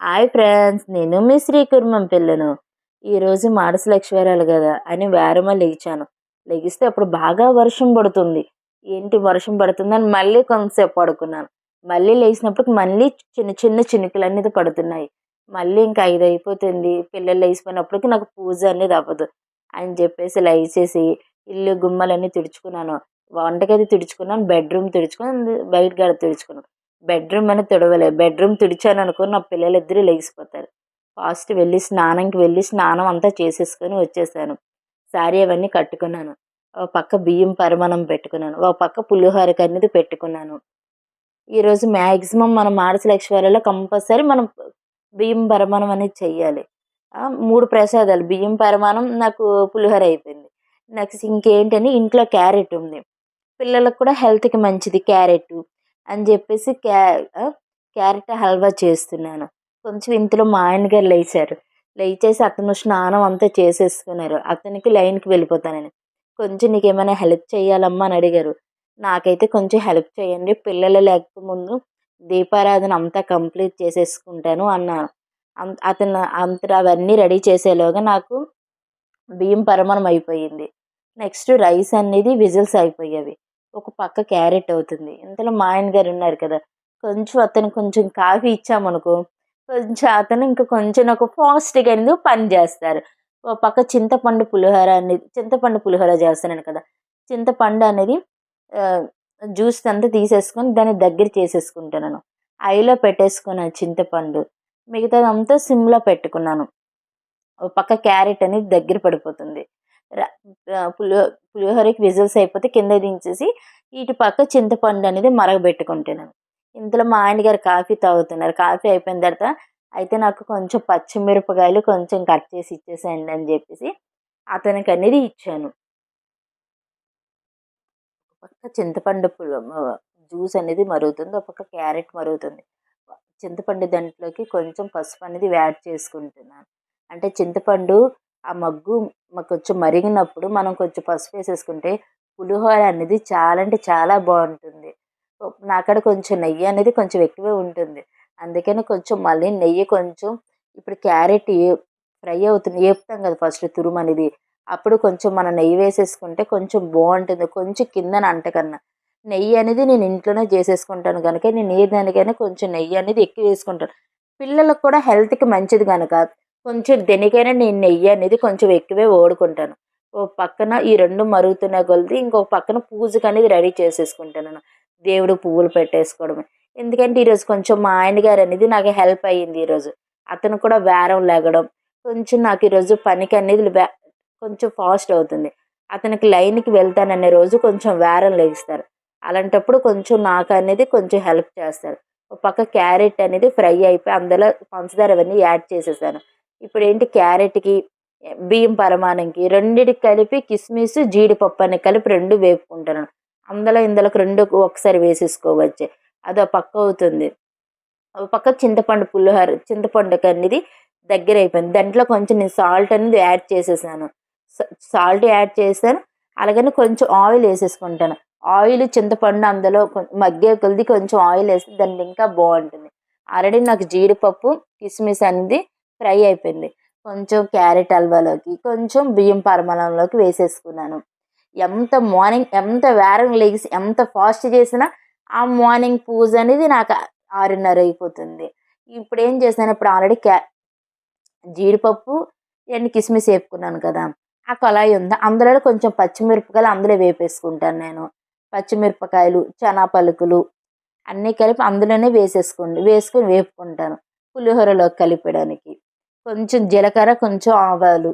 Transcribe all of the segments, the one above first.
Hi friends నేను మీ శ్రీకుర్మం పిల్లను. ఈరోజు మాడస లక్ష్మీరాలు కదా అని వేరమ లెగిచాను లెగిస్తే అప్పుడు బాగా వర్షం పడుతుంది. ఏంటి వర్షం పడుతుందని మళ్ళీ కొంతసేపు పడుకున్నాను. మళ్ళీ లేచినప్పుడు మళ్ళీ చిన్న చిన్న చినుకులు అనేది పడుతున్నాయి. మళ్ళీ ఇంకా ఐదు అయిపోతుంది. పిల్లలు లేచిపోయినప్పటికి నాకు పూజ అనేది అవ్వదు అని చెప్పేసి లేచేసి ఇల్లు గుమ్మలన్నీ తుడుచుకున్నాను. వంటగది తుడుచుకున్నాను బెడ్రూమ్ తుడుచుకుని బయట గడ తుడుచుకున్నాను. బెడ్రూమ్ అని తుడవలే. బెడ్రూమ్ తుడిచాను అనుకో నా పిల్లలు ఇద్దరు లేచిపోతారు. ఫాస్ట్ వెళ్ళి స్నానంకి వెళ్ళి స్నానం అంతా చేసేసుకొని వచ్చేసాను. శారీ అవన్నీ కట్టుకున్నాను. ఒక పక్క బియ్యం పరిమాణం పెట్టుకున్నాను. ఒక పక్క పులిహోరకి అనేది పెట్టుకున్నాను. ఈరోజు మ్యాక్సిమం మనం మాడస లక్ష్మీవారిలో కంపల్సరీ మనం బియ్యం పరిమాణం అనేది చెయ్యాలి. మూడు ప్రసాదాలు. బియ్యం పరిమాణం నాకు పులిహోర అయిపోయింది. నెక్స్ట్ ఇంకేంటని ఇంట్లో క్యారెట్ ఉంది. పిల్లలకు కూడా హెల్త్కి మంచిది క్యారెట్ అని చెప్పేసి క్యా క్యారెట్ హల్వా చేస్తున్నాను. కొంచెం ఇంతలో మా ఆయన గారు లేచారు. లేచేసి అతను స్నానం అంతా చేసేసుకున్నారు. అతనికి లైన్కి వెళ్ళిపోతానని కొంచెం నీకు ఏమైనా హెల్ప్ చేయాలమ్మా అని అడిగారు. నాకైతే కొంచెం హెల్ప్ చేయండి. పిల్లలు లేకముందు దీపారాధన అంతా కంప్లీట్ చేసేసుకుంటాను అన్నాను. అతను అంత అవన్నీ రెడీ చేసేలోగా నాకు బియ్యం పరమణం అయిపోయింది. నెక్స్ట్ రైస్ అనేది విజిల్స్ అయిపోయేవి. ఒక పక్క క్యారెట్ అవుతుంది. ఇంతలో మా ఆయన గారు ఉన్నారు కదా కొంచెం అతను కొంచెం కాఫీ ఇచ్చామనుకో కొంచెం అతను ఇంకా కొంచెం ఒక ఫాస్ట్గా అనేది పని చేస్తారు. ఒక పక్క చింతపండు పులిహోర అనేది చింతపండు పులిహోర చేస్తున్నాను కదా చింతపండు అనేది జ్యూస్ అంతా తీసేసుకొని దాన్ని దగ్గర చేసేసుకుంటున్నాను. ఐలో పెట్టేసుకున్నాను చింతపండు మిగతాదంతా సిమ్లో పెట్టుకున్నాను. ఒక పక్క క్యారెట్ అనేది దగ్గర పడిపోతుంది. పులిహో పులిహోరకి విజిల్స్ అయిపోతే కింద దించేసి ఇటు పక్క చింతపండు అనేది మరగబెట్టుకుంటున్నాను ఇంతలో మా ఆయన గారు కాఫీ తాగుతున్నారు. కాఫీ అయిపోయిన తర్వాత అయితే నాకు కొంచెం పచ్చిమిరపకాయలు కొంచెం కట్ చేసి ఇచ్చేసేయండి అని చెప్పేసి అతనికి అనేది ఇచ్చాను. పక్క చింతపండు జ్యూస్ అనేది మరుగుతుంది. ఒక పక్క క్యారెట్ మరుగుతుంది. చింతపండు దాంట్లోకి కొంచెం పసుపు అనేది యాడ్ చేసుకుంటున్నాను. అంటే చింతపండు ఆ మగ్గు కొంచెం మరిగినప్పుడు మనం కొంచెం పసుపు వేసేసుకుంటే పులిహోర అనేది చాలా అంటే చాలా బాగుంటుంది. నాకాడ కొంచెం నెయ్యి అనేది కొంచెం ఎక్కువే ఉంటుంది. అందుకని కొంచెం మళ్ళీ నెయ్యి కొంచెం ఇప్పుడు క్యారెట్ ఫ్రై అవుతుంది వేపుతాం కదా ఫస్ట్ తురుము అనేది. అప్పుడు కొంచెం మనం నెయ్యి వేసేసుకుంటే కొంచెం బాగుంటుంది. కొంచెం కిందన అంటకన్నా. నెయ్యి అనేది నేను ఇంట్లోనే చేసేసుకుంటాను కనుక నేను ఏ దానికైనా కొంచెం నెయ్యి అనేది ఎక్కువ వేసుకుంటాను. పిల్లలకు కూడా హెల్త్కి మంచిది కనుక కొంచెం దేనికైనా నేను నెయ్యి అనేది కొంచెం ఎక్కువే ఓడుకుంటాను ఓ పక్కన ఈ రెండు మరుగుతున్న కొలిది ఇంకొక పక్కన పూజకు అనేది రెడీ చేసేసుకుంటాను దేవుడు పువ్వులు పెట్టేసుకోవడం ఎందుకంటే ఈరోజు కొంచెం మా ఆయన గారు అనేది నాకు హెల్ప్ అయ్యింది ఈరోజు. అతను కూడా వేరం లేగడం కొంచెం నాకు ఈరోజు పనికి అనేది కొంచెం ఫాస్ట్ అవుతుంది. అతనికి లైన్కి వెళ్తాననే రోజు కొంచెం వేరం లేగిస్తారు. అలాంటప్పుడు కొంచెం నాకు అనేది కొంచెం హెల్ప్ చేస్తారు. ఒక పక్క క్యారెట్ అనేది ఫ్రై అయిపోయి అందులో పంచదార అవన్నీ యాడ్ చేసేసాను. ఇప్పుడు ఏంటి క్యారెట్కి బియ్యం పరమాణంకి రెండిటికి కలిపి కిస్మిస్ జీడిపప్పు అని కలిపి రెండు వేపుకుంటాను. అందులో ఇందులోకి రెండు ఒకసారి వేసేసుకోవచ్చు. అది పక్క అవుతుంది. పక్క చింతపండు పులిహోర చింతపండుకి అనేది దగ్గర అయిపోయింది. దాంట్లో కొంచెం నేను సాల్ట్ అనేది యాడ్ చేసేసాను. సాల్ట్ యాడ్ చేశాను. అలాగని కొంచెం ఆయిల్ వేసేసుకుంటాను. ఆయిల్ చింతపండు అందులో మగ్గే కొలిది కొంచెం ఆయిల్ వేస్తే దాన్ని ఇంకా బాగుంటుంది. ఆల్రెడీ నాకు జీడిపప్పు కిస్మిస్ అనేది ఫ్రై అయిపోయింది. కొంచెం క్యారెట్ హల్వాలోకి కొంచెం బియ్యం పరమలంలోకి వేసేసుకున్నాను. ఎంత మార్నింగ్ ఎంత వేరం లేచి ఎంత ఫాస్ట్ చేసినా ఆ మార్నింగ్ పూజ అనేది నాకు ఆరున్నర అయిపోతుంది. ఇప్పుడు ఏం చేశాను? ఇప్పుడు ఆల్రెడీ క్యా జీడిపప్పు ఇవన్నీ కిస్మిస్ వేపుకున్నాను కదా. ఆ కళాయి ఉంది? అందులో కొంచెం పచ్చిమిరపకాయలు అందులో వేపేసుకుంటాను నేను. పచ్చిమిరపకాయలు చనా పలుకులు అన్నీ కలిపి అందులోనే వేసేసుకోండి వేసుకొని వేపుకుంటాను. పులిహోరలో కలిపడానికి కొంచెం జీలకర్ర కొంచెం ఆవాలు.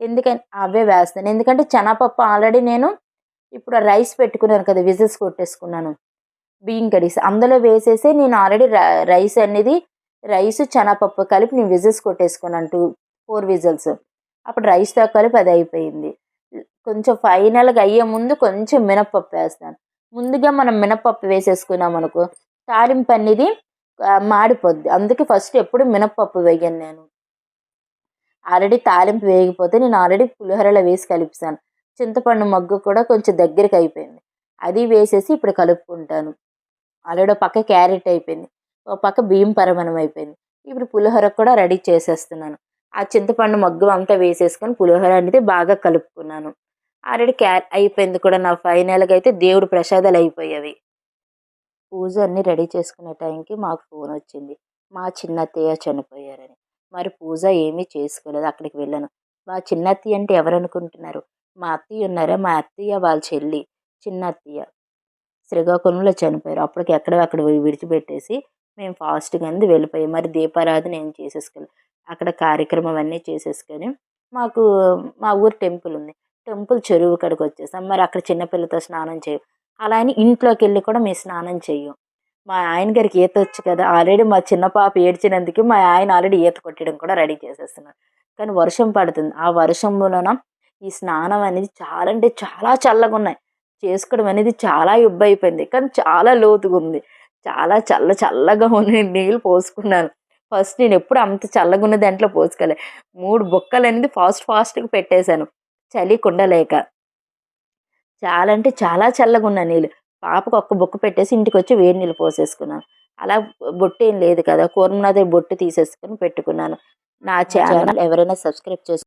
ఎందుకని? అవే వేస్తాను. ఎందుకంటే శనగపప్పు ఆల్రెడీ నేను ఇప్పుడు రైస్ పెట్టుకున్నాను కదా విజిల్స్ కొట్టేసుకున్నాను. బియ్యం కడిసి అందులో వేసేసి నేను ఆల్రెడీ రైస్ అనేది రైస్ శనగపప్పు కలిపి నేను విజిల్స్ కొట్టేసుకున్నాను. Two four whistles. అప్పుడు రైస్తో కలిపి అది అయిపోయింది. కొంచెం ఫైనల్గా అయ్యే ముందు కొంచెం మినప్పప్పు వేస్తాను. ముందుగా మనం మినప్పప్పు వేసేసుకున్నాం అనుకో తాలింపు అనేది మాడిపోద్ది. అందుకే ఫస్ట్ ఎప్పుడు మినప్పప్పు వేయను నేను. ఆల్రెడీ తాలింపు వేగిపోతే నేను ఆల్రెడీ పులిహోరలో వేసి కలిపిస్తాను. చింతపండు మగ్గు కూడా కొంచెం దగ్గరికి అయిపోయింది. అది వేసేసి ఇప్పుడు కలుపుకుంటాను. ఆల్రెడీ పక్క క్యారెట్ అయిపోయింది. ఒక పక్క బియ్యం పరమణం అయిపోయింది. ఇప్పుడు పులిహోర కూడా రెడీ చేసేస్తున్నాను. ఆ చింతపండు మగ్గు అంతా వేసేసుకొని పులిహోర అనేది బాగా కలుపుకున్నాను. ఆల్రెడీ క్యా అయిపోయింది కూడా నా ఫైనల్గా అయితే దేవుడు ప్రసాదాలు అయిపోయేవి. పూజ అన్నీ రెడీ చేసుకునే టైంకి మాకు ఫోన్ వచ్చింది. మా చిన్నత్తయ్య చనిపోయారని. మరి పూజ ఏమీ చేసుకోలేదు అక్కడికి వెళ్ళాను. మా చిన్నత్తయ్య అంటే ఎవరు అనుకుంటున్నారు మా అత్తయ్య ఉన్నారా? మా అత్తయ్య వాళ్ళ చెల్లి చిన్న అత్తయ్య శ్రీకాకుళంలో చనిపోయారు. అప్పటికి ఎక్కడో అక్కడ విడిచిపెట్టేసి మేము ఫాస్ట్గా అంది వెళ్ళిపోయాం. మరి దీపారాధన ఏం చేసేసుకోలేదు అక్కడ కార్యక్రమం అన్నీ చేసేసుకొని మాకు మా ఊరు టెంపుల్ ఉంది. టెంపుల్ చెరువు కడికి వచ్చేసాం. మరి అక్కడ చిన్నపిల్లతో స్నానం చేయం. అలా అని ఇంట్లోకి వెళ్ళి కూడా మేము స్నానం చేయం మా ఆయన గారికి ఈత వచ్చు కదా. ఆల్రెడీ మా చిన్న పాప ఏడ్చినందుకు మా ఆయన ఆల్రెడీ ఈత కొట్టడం కూడా రెడీ చేసేస్తున్నారు. కానీ వర్షం పడుతుంది. ఆ వర్షంలోన ఈ స్నానం అనేది చాలా అంటే చాలా చల్లగా ఉన్నాయి. చేసుకోవడం అనేది చాలా ఇబ్బంది అయిపోయింది కానీ చాలా లోతుగా ఉంది. చాలా చల్ల చల్లగా ఉన్న నీళ్ళు పోసుకున్నాను. ఫస్ట్ నేను ఎప్పుడు అంత చల్లగా ఉన్న దాంట్లో పోసుకోలే. మూడు బొక్కలు అనేది ఫాస్ట్ ఫాస్ట్గా పెట్టేశాను. చలి కుండలేక చాలా అంటే చాలా చల్లగా ఉన్న నీళ్ళు. పాపకు ఒక్క బొక్క పెట్టేసి ఇంటికి వచ్చి వేడి నీళ్ళు పోసేసుకున్నాను. అలా బొట్టు ఏం లేదు కదా కూరమనాథ బొట్టు తీసేసుకొని పెట్టుకున్నాను. నా ఛానల్ ఎవరైనా సబ్స్క్రైబ్ చేసుకో